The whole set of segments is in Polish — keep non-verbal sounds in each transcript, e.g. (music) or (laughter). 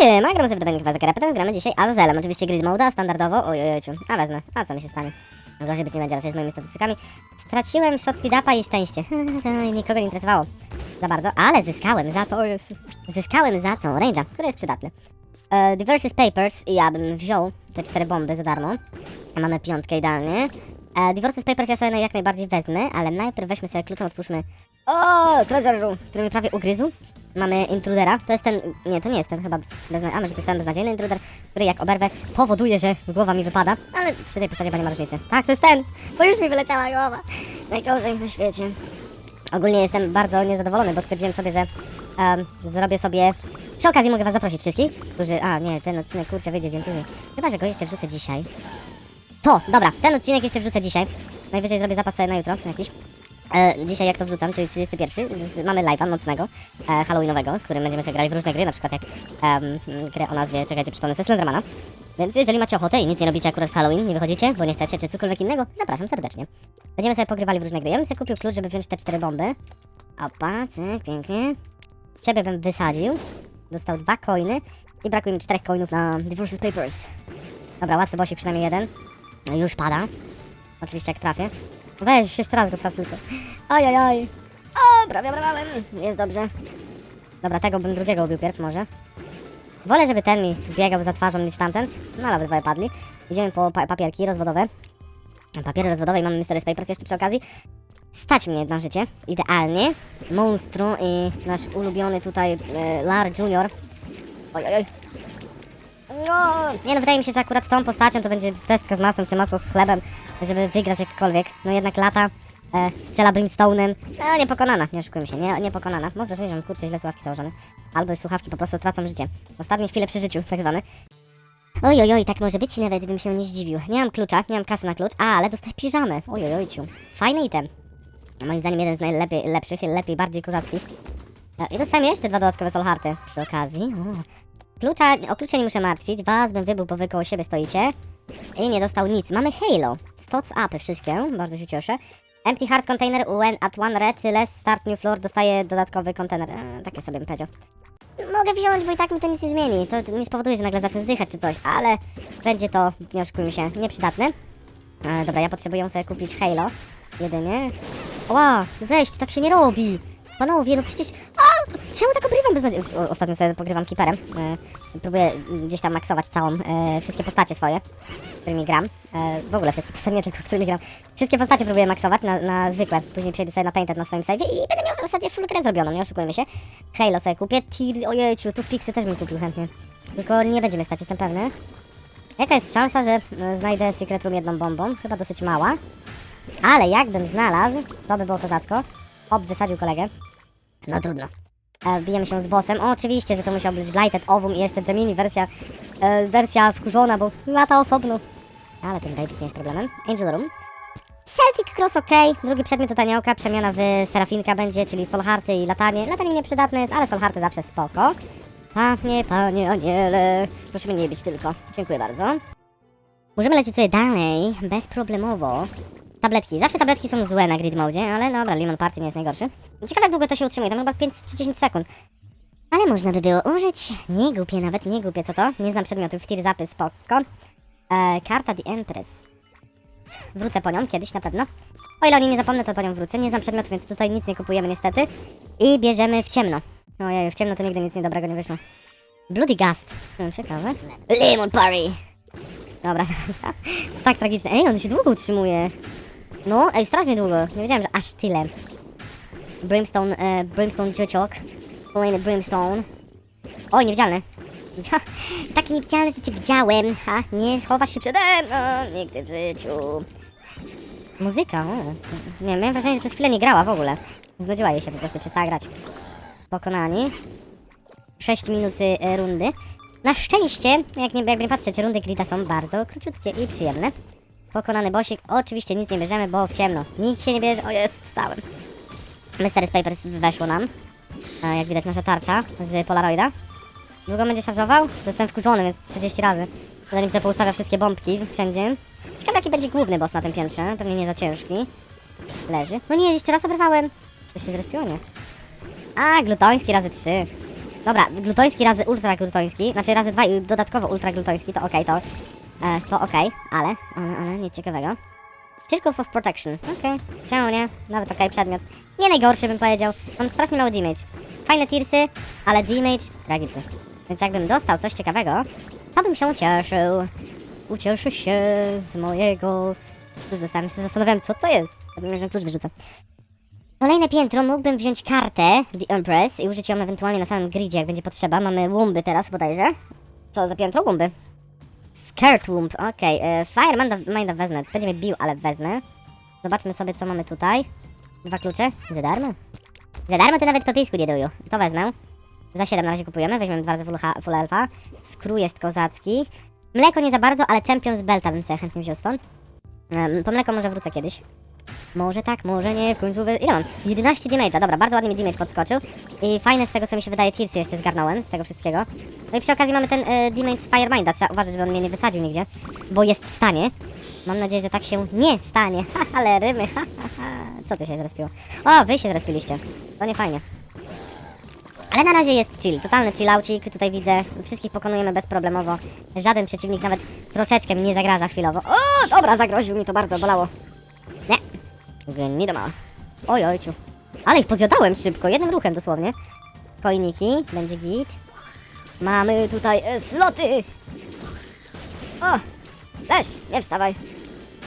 Siema, gramy sobie w Devenk Wazekera, teraz gramy dzisiaj Azazelem, oczywiście grid mode, standardowo, oj, oj, ojciu, a wezmę, a co mi się stanie? Gorzej być nie będzie raczej z moimi statystykami. Straciłem shot speed upa i szczęście, (laughs) to nikogo nie interesowało za bardzo, ale zyskałem za to, zyskałem za to range'a, który jest przydatny. E, Papers i ja bym wziął te cztery bomby za darmo, mamy piątkę idealnie. E, Papers ja sobie jak najbardziej wezmę, ale najpierw weźmy sobie kluczem, otwórzmy o, treasure room, który mnie prawie ugryzł. Mamy intrudera, to jest ten, nie, to nie jest ten chyba, bezna... a może to jest ten beznadziejny intruder, który jak oberwę powoduje, że głowa mi wypada, ale przy tej postaci nie ma różnicy. Tak, to jest ten, bo już mi wyleciała głowa. Najgorzej na świecie. Ogólnie jestem bardzo niezadowolony, bo stwierdziłem sobie, że em, zrobię sobie... Przy okazji mogę was zaprosić wszystkich, którzy... A, nie, ten odcinek, kurczę, wyjdzie, dziękuję. Chyba, że go jeszcze wrzucę dzisiaj. To, dobra, ten odcinek jeszcze wrzucę dzisiaj. Najwyżej zrobię zapas sobie na jutro jakiś. E, dzisiaj jak to wrzucam, czyli 31, z- z- mamy live'a nocnego, e, halloweenowego, z którym będziemy sobie grali w różne gry, na przykład jak em, grę o nazwie, czekajcie, przypomnę sobie Slendermana. Więc jeżeli macie ochotę i nic nie robicie akurat w Halloween, nie wychodzicie, bo nie chcecie, czy cokolwiek innego, zapraszam serdecznie. Będziemy sobie pogrywali w różne gry. Ja bym sobie kupił klucz, żeby wziąć te cztery bomby. Opa, cyk, pięknie. Ciebie bym wysadził. Dostał dwa coiny i brakuje mi czterech coinów na Divorces Papers. Dobra, łatwy bosik, przynajmniej jeden. No już pada. Oczywiście jak trafię. Weź, jeszcze raz go traf tylko. Ajajaj. O, prawie obrałem. Jest dobrze. Dobra, tego bym drugiego ubił pierw może. Wolę, żeby ten mi biegał za twarzą niż tamten. No ale obydwoje padli. Idziemy po pa papierki rozwodowe. Papiery rozwodowe i mamy Mystery Papers jeszcze przy okazji. Stać mnie na życie. Idealnie. Monstru i nasz ulubiony tutaj e, Lar Junior. Oj, oj, oj. No, nie no, wydaje mi się, że akurat tą postacią to będzie pestka z masłem czy masło z chlebem, żeby wygrać jakkolwiek. No jednak lata, e, strzela brimstone'em, no niepokonana, nie oszukujmy się, nie, niepokonana. Mam wrażenie, że kurczę źle słuchawki założone. Albo słuchawki po prostu tracą życie. Ostatnie chwile przy życiu, tak zwane. Oj, oj, oj, tak może być, nawet bym się nie zdziwił. Nie mam klucza, nie mam kasy na klucz, a, ale dostaję piżamę. Oj, oj, ojciu. Fajny item. Moim zdaniem jeden z najlepiej, lepszych, lepiej, bardziej kozackich. E, I dostałem jeszcze dwa dodatkowe solharty przy okazji. O. Klucza, o klucze nie muszę martwić, was bym wybył, bo wy koło siebie stoicie. I nie dostał nic. Mamy Halo. Stots upy wszystkie, bardzo się cieszę. Empty hard container when at one red less start new floor dostaje dodatkowy kontener. E, takie sobie bym powiedział. Mogę wziąć, bo i tak mi to nic nie zmieni. To, nie spowoduje, że nagle zacznę zdychać czy coś, ale będzie to, nie oszukujmy się, nieprzydatne. E, dobra, ja potrzebuję sobie kupić Halo. Jedynie. Ła, weź, tak się nie robi. Panowie, no przecież... Czemu tak obrywam beznadziejnie? Ostatnio sobie pogrywam Keeperem. E, próbuję mm, gdzieś tam maksować całą, e, wszystkie postacie swoje, którymi gram. E, w ogóle wszystkie postacie, (laughs) nie tylko którymi gram. Wszystkie postacie próbuję maksować na, na zwykłe. Później przejdę sobie na Tainted na swoim save'ie i będę miał w zasadzie full grę zrobioną, nie oszukujmy się. Halo sobie kupię. Tir, ojejciu, tu w Pixy też bym kupił chętnie. Tylko nie będzie mnie stać, jestem pewny. Jaka jest szansa, że e, znajdę Secret Room jedną bombą? Chyba dosyć mała. Ale jakbym znalazł, to by było kozacko. Hop, wysadził kolegę. No trudno. E, bijemy się z bossem. O, oczywiście, że to musiał być Blighted Ovum i jeszcze Gemini wersja, e, wersja wkurzona, bo lata osobno. Ale ten Baby nie jest problemem. Angel Room. Celtic Cross ok, drugi przedmiot to taniołka, przemiana w Serafinka będzie, czyli Solharty i latanie. Latanie nieprzydatne jest, ale Solharty zawsze spoko. Panie, panie aniele, proszę mnie nie bić tylko. Dziękuję bardzo. Możemy lecieć sobie dalej, bezproblemowo. Tabletki. Zawsze tabletki są złe na grid mode, ale dobra, Lemon Party nie jest najgorszy. Ciekawe jak długo to się utrzymuje, tam chyba 5 czy 10 sekund. Ale można by było użyć. Nie głupie, nawet nie głupie, co to? Nie znam przedmiotów, tir zapy, spoko. E, karta The Empress. Wrócę po nią kiedyś na pewno. O ile o niej nie zapomnę, to po nią wrócę. Nie znam przedmiotów, więc tutaj nic nie kupujemy niestety. I bierzemy w ciemno. Ojej, w ciemno to nigdy nic niedobrego nie wyszło. Bloody Gust. Hmm, ciekawe. Lemon Party. Dobra, (laughs) tak tragiczne. Ej, on się długo utrzymuje. No, ej, strasznie długo. Nie wiedziałem, że aż tyle. Brimstone, e, Brimstone Dziociok. Kolejny Brimstone. Oj, niewidzialny. Tak niewidzialny, że cię widziałem. Ha, nie schowasz się przede mną nigdy w życiu. Muzyka, o. Nie, miałem wrażenie, że przez chwilę nie grała w ogóle. Znudziła jej się po prostu, przestała grać. Pokonani. 6 minut e, rundy. Na szczęście, jak nie, jak nie patrzeć, rundy grita są bardzo króciutkie i przyjemne. Pokonany bosik. Oczywiście nic nie bierzemy, bo w ciemno. Nikt się nie bierze. O jest, stałem. Mystery Paper weszło nam. E, jak widać nasza tarcza z Polaroida. Długo będzie szarżował? Jestem wkurzony, więc 30 razy. Zanim sobie poustawia wszystkie bombki wszędzie. Ciekawe jaki będzie główny boss na tym piętrze. Pewnie nie za ciężki. Leży. No nie, jeszcze raz obrywałem. To się zrespiło, nie? A, glutoński razy 3. Dobra, glutoński razy ultra glutoński, znaczy razy dwa i dodatkowo ultra glutoński, to okej, to... E, to okej, ale, ale, ale nic ciekawego. Circle of Protection, okej, czemu nie? Nawet okej, przedmiot. Nie najgorszy bym powiedział, mam strasznie mały damage. Fajne tirsy, ale damage tragiczny. Więc jakbym dostał coś ciekawego, to bym się ucieszył. Ucieszy się z mojego... Już dostałem się zastanawiałem, co to jest. Zapomniałem, że klucz wyrzucę. Kolejne piętro mógłbym wziąć kartę The Empress i użyć ją ewentualnie na samym gridzie, jak będzie potrzeba. Mamy łumby teraz bodajże. Co za piętro? Łumby. Skirt Wumb, okej. Okay. Fire Minda, Minda wezmę. Będzie mnie bił, ale wezmę. Zobaczmy sobie, co mamy tutaj. Dwa klucze. Za darmo? Za darmo to nawet po pisku nie duju. To wezmę. Za 7 na razie kupujemy. Weźmiemy dwa razy full, full elfa. Skrój jest kozacki. Mleko nie za bardzo, ale Champions Belta bym sobie chętnie wziął stąd. Po mleko może wrócę kiedyś. Może tak, może nie, w końcu... wy- Ile mam? 11 damage'a, dobra, bardzo ładnie mi damage podskoczył. I fajne z tego, co mi się wydaje, Tirsy jeszcze zgarnąłem, z tego wszystkiego. No i przy okazji mamy ten e, damage z Fireminda, trzeba uważać, żeby on mnie nie wysadził nigdzie, bo jest w stanie. Mam nadzieję, że tak się nie stanie, ha, (laughs) ale rymy, (laughs) ha, ha, ha. Co tu się zrespiło? O, wy się zrespiliście, to nie fajnie. Ale na razie jest chill, totalny chillaucik, tutaj widzę, wszystkich pokonujemy bezproblemowo. Żaden przeciwnik nawet troszeczkę mi nie zagraża chwilowo. O, dobra, zagroził mi to bardzo, bolało. Nie, więc do mała. Oj, ojciu. Ale ich pozjadałem szybko, jednym ruchem dosłownie. Koiniki, będzie git. Mamy tutaj e, sloty! O! Też, nie wstawaj.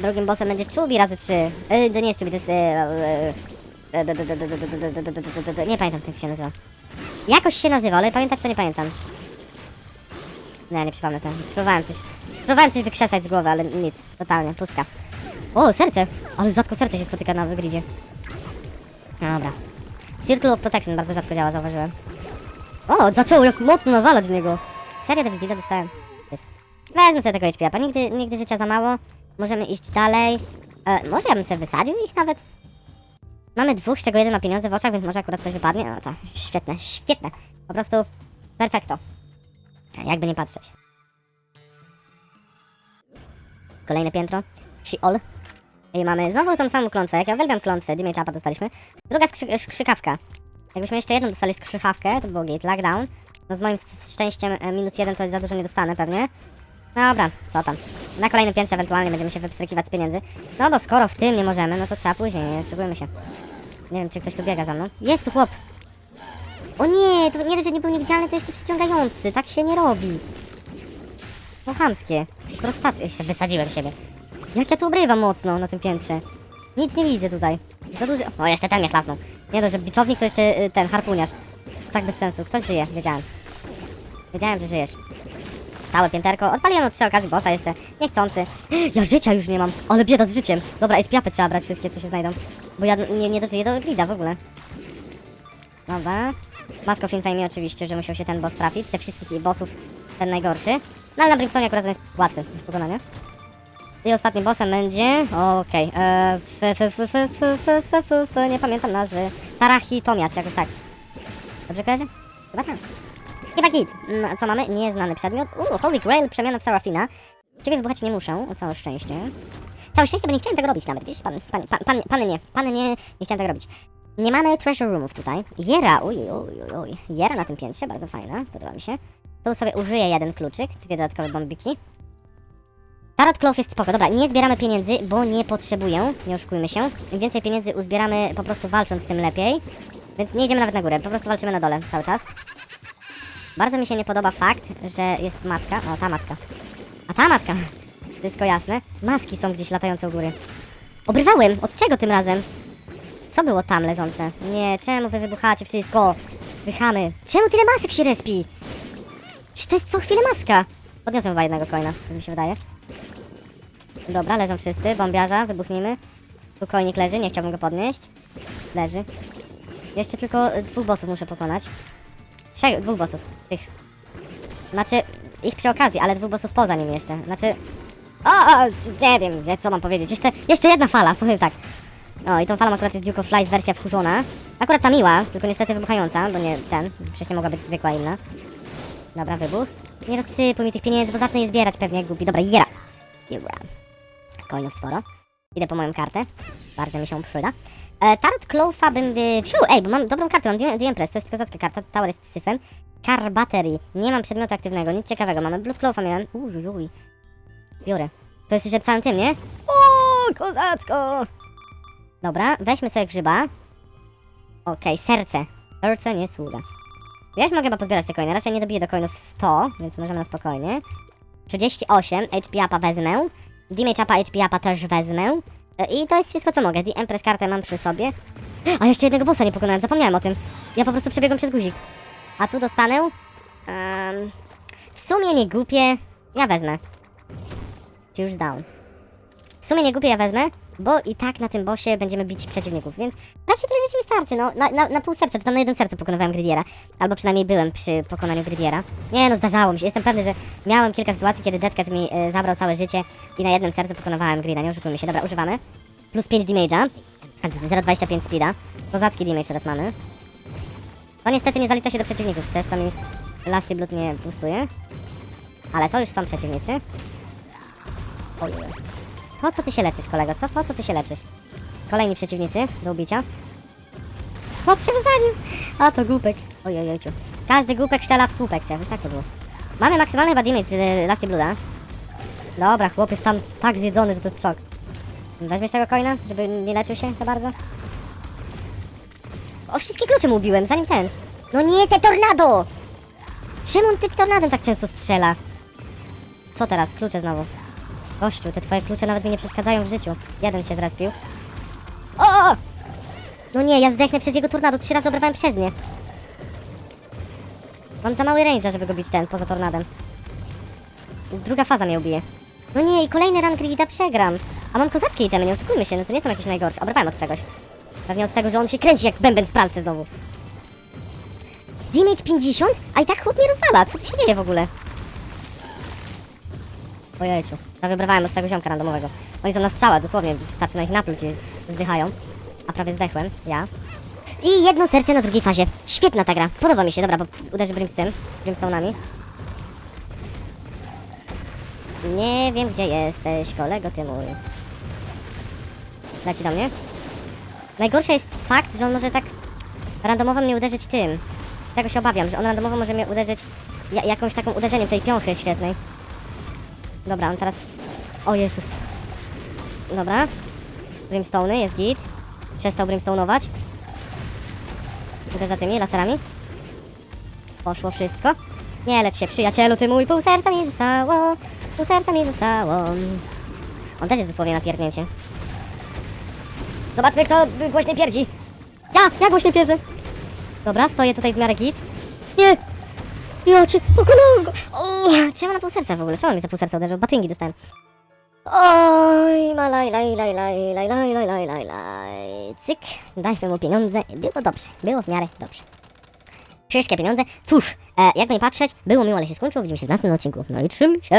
Drugim bossem będzie czubi razy trzy. E, to nie jest czubi, to jest... E, e, nie pamiętam jak się nazywa. Jakoś się nazywa, ale pamiętać to nie pamiętam. Nie, nie przypomnę sobie. Próbowałem coś, próbowałem coś wykrzesać z głowy, ale nic. Totalnie, pustka. O, serce! Ale rzadko serce się spotyka na wygridzie. Dobra. Circle of Protection bardzo rzadko działa, zauważyłem. O, zaczęło jak mocno nawalać w niego. Serio, David, dostałem. Wezmę sobie tego HP. Nigdy, nigdy życia za mało. Możemy iść dalej. E, może ja bym sobie wysadził ich nawet? Mamy dwóch, z czego jeden ma pieniądze w oczach, więc może akurat coś wypadnie. O, tak, świetne, świetne. Po prostu perfekto. Jakby nie patrzeć. Kolejne piętro. She-all. I mamy znowu tą samą klątwę. Jak ja uwielbiam klątwy, damage upa dostaliśmy. Druga skrzy skrzykawka. Jakbyśmy jeszcze jedną dostali skrzykawkę, to było gate, lockdown. No z moim szczęściem e, minus jeden to za dużo nie dostanę pewnie. Dobra, co tam. Na kolejnym piętrze ewentualnie będziemy się wypstrykiwać z pieniędzy. No bo skoro w tym nie możemy, no to trzeba później, nie szykujmy się. Nie wiem, czy ktoś tu biega za mną. Jest tu chłop! O nie, to nie dość, że nie był niewidzialny, to jeszcze przyciągający. Tak się nie robi. No chamskie. Prostacje. Jeszcze wysadziłem siebie. Jak ja tu obrywam mocno na tym piętrze. Nic nie widzę tutaj. Za duży... O, jeszcze ten mnie chlasnął. Nie dość, że biczownik to jeszcze y, ten, harpuniarz. Jest tak bez sensu. Ktoś żyje, wiedziałem. Wiedziałem, że żyjesz. Całe pięterko. Odpaliłem od przy okazji bossa jeszcze. Niechcący. (gasps) Ja życia już nie mam. Ale bieda z życiem. Dobra, i piapy trzeba brać wszystkie, co się znajdą. Bo ja nie, nie dożyję do grida w ogóle. Dobra. Mask of Infamy oczywiście, że musiał się ten boss trafić. Ze wszystkich bossów ten najgorszy. No ale na Brimstone akurat jest łatwy do pokonania. I ostatnim bossem będzie... Okej. Okay. F, nie pamiętam nazwy. Tarahitomia, czy jakoś tak. Dobrze kojarzę? Chyba tak. Chyba git. Mm, co mamy? Nieznany przedmiot. Uuu, Holy Grail, przemiana w Serafina. Ciebie wybuchać nie muszę, o całe szczęście. Całe szczęście, bo nie chciałem tego robić nawet, wiesz? Pan, pan, pan, pan, pany nie, pany nie, nie chciałem tego robić. Nie mamy treasure roomów tutaj. Jera, uj, uj, uj. Jera na tym piętrze, bardzo fajna, podoba mi się. Tu sobie użyję jeden kluczyk, dwie dodatkowe bombiki. Tarot Cloth jest spoko. Dobra, nie zbieramy pieniędzy, bo nie potrzebuję, nie oszukujmy się. Im więcej pieniędzy uzbieramy po prostu walcząc, tym lepiej. Więc nie idziemy nawet na górę, po prostu walczymy na dole cały czas. Bardzo mi się nie podoba fakt, że jest matka. O, ta matka. A ta matka! (laughs) Wszystko jasne. Maski są gdzieś latające u góry. Obrywałem! Od czego tym razem? Co było tam leżące? Nie, czemu wy wybuchacie wszystko? Wychamy. Czemu tyle masek się respi? Czy to jest co chwilę maska? Podniosłem chyba jednego coina, tak mi się wydaje. Dobra, leżą wszyscy. Bombiarza, wybuchnijmy. Tu koinik leży, nie chciałbym go podnieść. Leży. Jeszcze tylko y, dwóch bossów muszę pokonać. Trzech, dwóch bossów. Tych. Znaczy, ich przy okazji, ale dwóch bossów poza nim jeszcze. Znaczy... O, o, nie wiem, wie- co mam powiedzieć. Jeszcze, jeszcze jedna fala, powiem tak. No i tą falą akurat jest Duke of Flies wersja wkurzona. Akurat ta miła, tylko niestety wybuchająca, bo nie ten. Przecież nie mogła być zwykła inna. Dobra, wybuch. Nie rozsypuj mi tych pieniędzy, bo zacznę je zbierać pewnie jak głupi. Dobra, jera. Jera. Coinów sporo. Idę po moją kartę. Bardzo mi się przyda. E, Tarot Clofa bym y, wziął. Ej, bo mam dobrą kartę, mam The The Empress, to jest kozacka karta. Tower jest syfem. Car Battery. Nie mam przedmiotu aktywnego, nic ciekawego. Mamy Blue Clofa miałem. Uj, uj. Biorę. To jest już całym tym, nie? O, kozacko! Dobra, weźmy sobie grzyba. Okej, serce. Serce nie sługa. Ja już mogę chyba pozbierać te coiny. Raczej nie dobiję do coinów 100, więc możemy na spokojnie. 38, HP upa wezmę. Damage upa, HP upa też wezmę. E, I to jest wszystko, co mogę. The Empress kartę mam przy sobie. A jeszcze jednego bossa nie pokonałem, zapomniałem o tym. Ja po prostu przebiegłem przez guzik. A tu dostanę... em, w sumie nie głupie. Ja wezmę. Już down. W sumie nie głupie ja wezmę, bo i tak na tym bossie będziemy bić przeciwników, więc raczej tyle życia mi starczy, no. Na, na, na pół serca, czy tam na jednym sercu pokonywałem Gridiera. Albo przynajmniej byłem przy pokonaniu Gridiera. Nie no, zdarzało mi się. Jestem pewny, że miałem kilka sytuacji, kiedy Deadcat mi e, zabrał całe życie i na jednym sercu pokonywałem Grida, nie oszukujmy się. Dobra, używamy. Plus 5 damage'a. A to jest 0,25 speeda. Kozacki damage teraz mamy. To niestety nie zalicza się do przeciwników, przez co mi Lasty Blood nie boostuje. Ale to już są przeciwnicy. Ojej. Po co ty się leczysz, kolego? Co? Po co ty się leczysz? Kolejni przeciwnicy do ubicia. Chłop się wysadził! A to głupek. Ojej, ojciu. Każdy głupek strzela w słupek się, wiesz, tak to było. Mamy maksymalny chyba z y, Lasty Blooda. Dobra, chłop jest tam tak zjedzony, że to jest szok. Weźmiesz tego coina, żeby nie leczył się za bardzo? O, wszystkie klucze mu ubiłem, zanim ten. No nie, te tornado! Czemu on tym tornadem tak często strzela? Co teraz? Klucze znowu. Gościu, te twoje klucze nawet mi nie przeszkadzają w życiu. Jeden się zrespił. O! No nie, ja zdechnę przez jego tornado, trzy razy obrywałem przez nie. Mam za mały range, żeby go bić ten, poza tornadem. Druga faza mnie ubije. No nie, i kolejny run grida przegram. A mam kozackie itemy, nie oszukujmy się, no to nie są jakieś najgorsze. Obrywałem od czegoś. Pewnie od tego, że on się kręci jak bęben w pralce znowu. Damage 50? A i tak chłop mnie rozwala, co tu się dzieje w ogóle? Ojejciu, prawie brałem od tego ziomka randomowego. Oni są na strzała, dosłownie, wystarczy na ich napluć i zdychają. A prawie zdechłem, ja. I jedno serce na drugiej fazie. Świetna ta gra, podoba mi się, dobra, bo uderzy Brimstone, Brimstone'ami. Nie wiem, gdzie jesteś, kolego ty mój. Leci do mnie. Najgorszy jest fakt, że on może tak randomowo mnie uderzyć tym. Tego się obawiam, że on randomowo może mnie uderzyć ja, jakąś taką uderzeniem tej piąchy świetnej. Dobra, on teraz... O Jezus. Dobra. Brimstone, jest git. Przestał brimstoneować. Uderza tymi laserami. Poszło wszystko. Nie lecz się, przyjacielu, ty mój, pół serca mi zostało. Pół serca mi zostało. On też jest dosłownie na pierdnięcie. Zobaczmy, kto głośniej pierdzi. Ja, ja głośniej pierdzę. Dobra, stoję tutaj w miarę git. Nie! Ja cię pokonałem go! O, czemu na pół serca w ogóle? Czemu mi za pół serca uderzył? Batwingi dostałem. Oj, la laj, laj, laj, laj, laj, laj, laj, laj, laj, laj, cyk, dajmy mu pieniądze, było dobrze, było w miarę dobrze. Wszystkie pieniądze, cóż, e, jak nie patrzeć, było miło, ale się skończyło, widzimy się w następnym odcinku, no i trzym się!